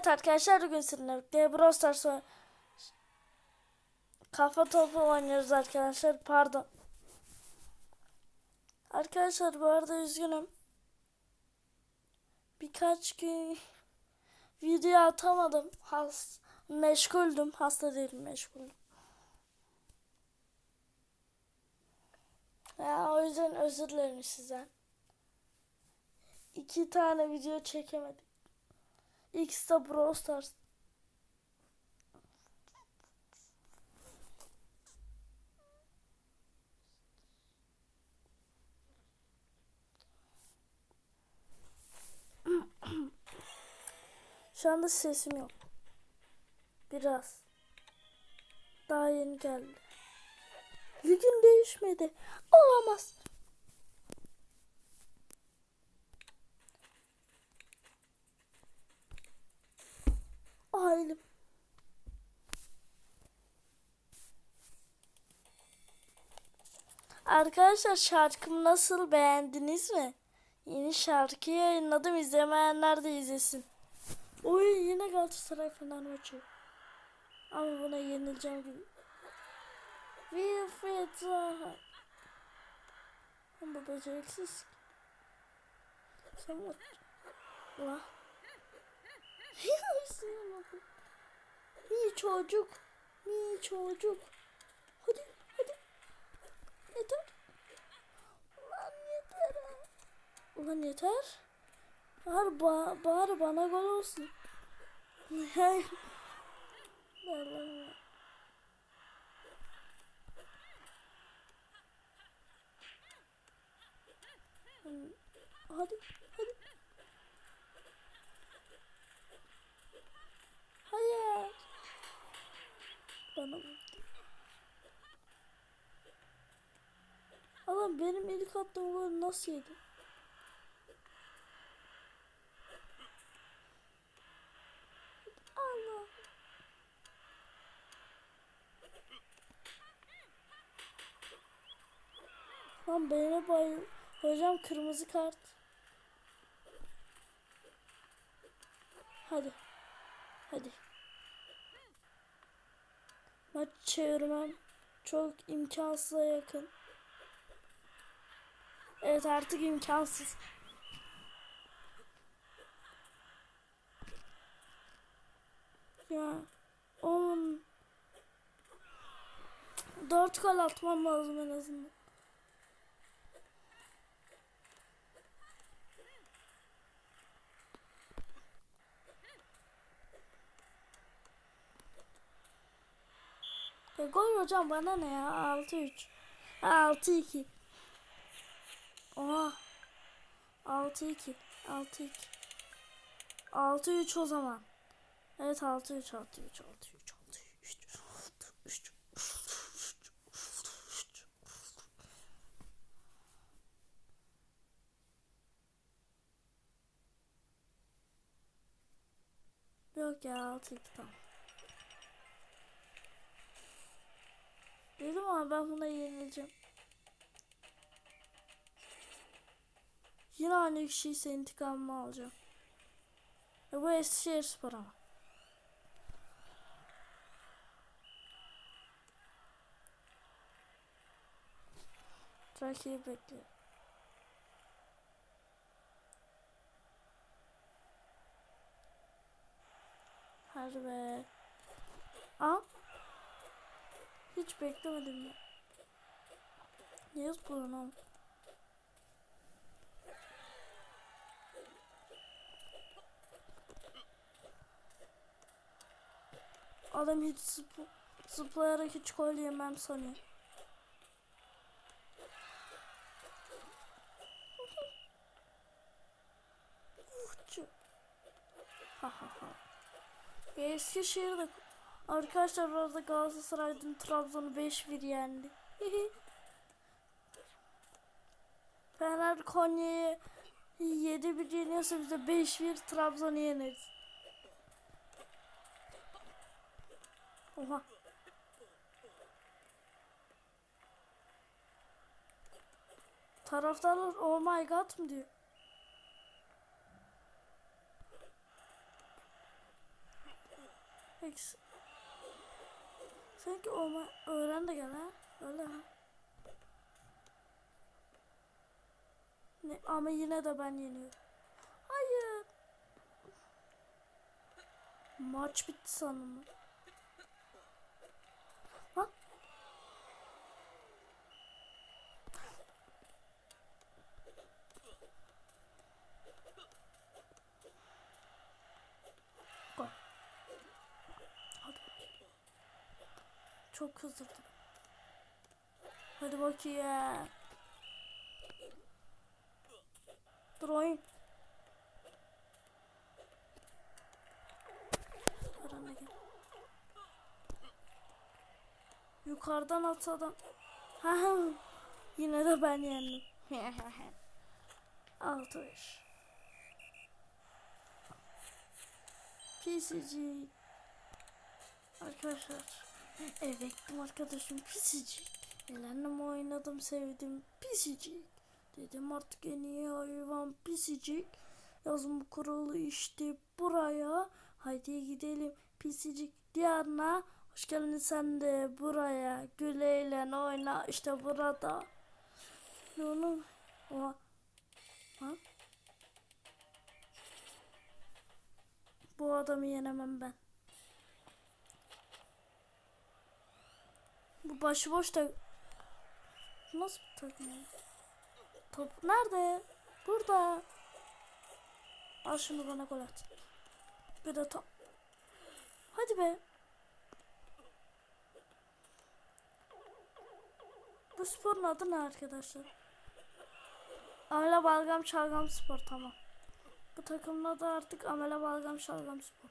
Evet arkadaşlar bugün sizinle birlikte Brawl Stars Kafa topu oynuyoruz arkadaşlar. Pardon. Arkadaşlar bu arada üzgünüm. Birkaç gün video atamadım. Has meşguldüm. Hasta değilim meşguldüm. Ya, o yüzden özür dilerim sizden. İki tane video çekemedim. X'ta Brawl Stars. Şu anda sesim yok. Biraz. Daha yeni geldi. Ligin değişmedi. Olamaz. Ailem. Arkadaşlar şarkımı nasıl beğendiniz mi? Yeni şarkı yayınladım izlemeyenler de izlesin. Oy yine Galatasaray Fenerbahçe. Ama buna yenileceğim gibi. Wilfried Zaha. Bu beceriksiz. Sen mi? Ulan. İyi çocuk. İyi çocuk. Hadi hadi. Yeter. Ulan yeter. Ulan yeter. Bari, ba bari bana gol olsun. Hmm, Hadi Hayır. Bana. Adam benim ilk attığım golü nasıl yedi? Allah. Lan beğene bayıl. Hocam kırmızı kart. Hadi. Hadi. Maç çevirmem çok imkansıza yakın. Evet artık imkansız. Ya onun dört gol atmam lazım en azından. E, gol hocam bana ne ya 6-3. Ha 6-2. Oha. 6-2. 6-2. 6-3 o zaman. Evet 6-3 6-3 6-3 6-3 Yok ya 6-2 tamam. Dedim ama ben buna yenileceğim. Yine aynı kişiyse intikamımı alacağım. Ve bu Eskişehir Spor ama. Rakibi bekliyor. Hadi be. Hiç beklemedim. Niye sporun oğlum? Adam hiç zıpl zıplayarak hiç gol yemem sanıyor. Ha ha ha. Eskişehir'de arkadaşlar orada Galatasaray'ın Trabzon'u 5-1 yendi. Fener Konya'yı 7-1 yeniyorsa biz de 5-1 Trabzon'u yeneriz. Oha. Taraftarlar oh my god mı diyor. Eksi. Sanki olma öğren de gel ha. Öyle ha. Ne, ama yine de ben yeniyorum. Hayır. Maç bitti sanırım. Bak. Gol. Hadi. Çok kızdırdım. Hadi bakayım. Dur oyun. Arana gel. Yukarıdan atsa adam. Yine de ben yendim. Altı beş. Pisici. Arkadaşlar. Evet arkadaşım pisici. Elendim oynadım sevdim pisici. Dedim artık en iyi hayvan pisicik. Yazın bu kuralı işte buraya. Haydi gidelim pisicik diyarına. Hoş geldin sen de buraya. Gül eğlen oyna işte burada. Ne oğlum? Oha. Ha? Bu adamı yenemem ben. Bu başıboş da nasıl bir takım? Top nerede? Burada. Al şunu bana gol at. Bir de top. Hadi be. Bu sporun adı ne arkadaşlar? Amele Balgam Çalgam Spor tamam. Bu takımın adı artık Amele Balgam Çalgam Spor.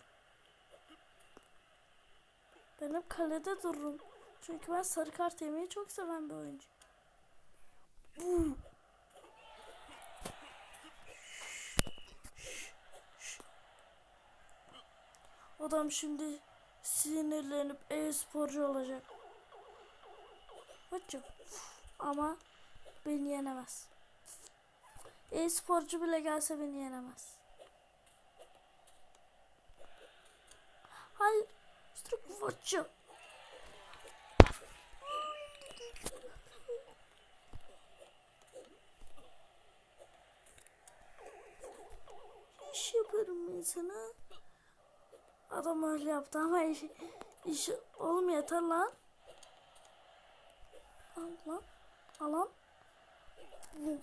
Benim kalede dururum. Çünkü ben sarı kart yemeyi çok seven bir oyuncu. Adam şimdi sinirlenip e-sporcu olacak. Hocam. Ama beni yenemez. E-sporcu bile gelse beni yenemez. Hayır. Struk hocam. İş yaparım ben sana. Adam öyle yaptı ama iş, iş oğlum yeter lan. Al lan. Al lan. Bu.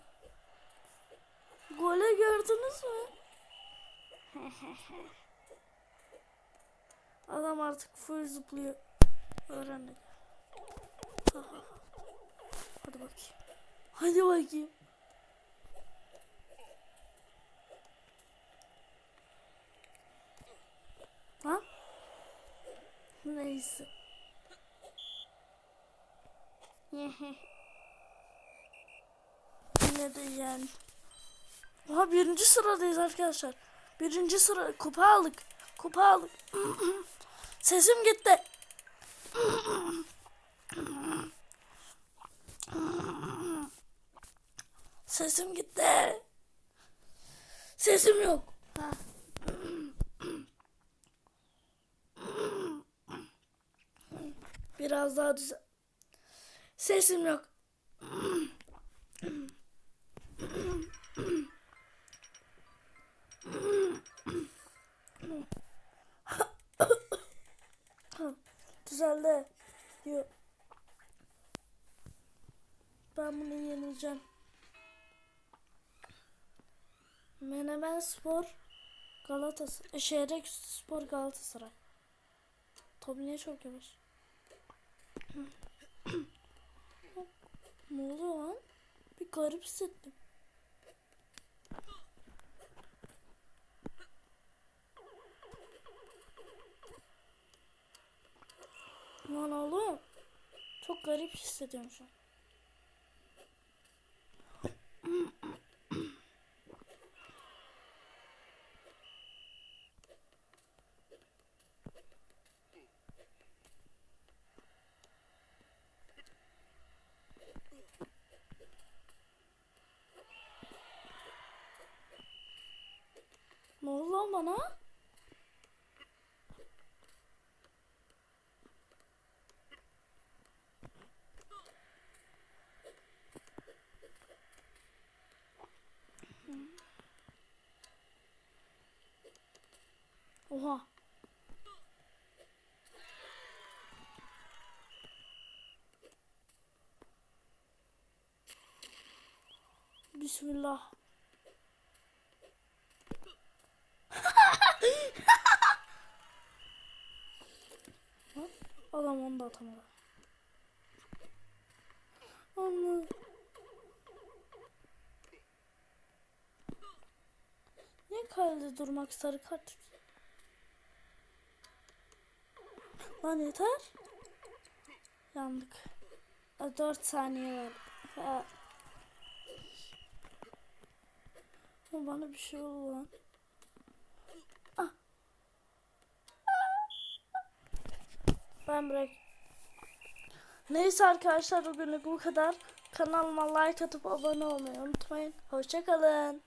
Gole gördünüz mü? Adam artık full zıplıyor. Öğrendik. Hadi bakayım. Hadi bakayım. Ha? Neyse. Yine de yani. Oha birinci sıradayız arkadaşlar. Birinci sıra kupa aldık. Kupa aldık. Sesim gitti. Sesim gitti. Sesim yok. Ha. Biraz daha düzen. Sesim yok. Düzeldi. Yok. Ben bunu yeneceğim. Menemen Spor Galatasaray. Şehrek Spor Galatasaray. Tabii niye çok yavaş? Ne oluyor lan? Bir garip hissettim. Lan oğlum. Çok garip hissediyorum şu an. bana. Oha. Bismillah. Adam onu da atamadı. Allah. Niye kalede durmak sarı kart? Lan yeter. Yandık. 4 saniye var. Ha. Bana bir şey oldu lan. Ben bırak. Neyse arkadaşlar bugünlük bu kadar. Kanalıma like atıp abone olmayı unutmayın. Hoşçakalın.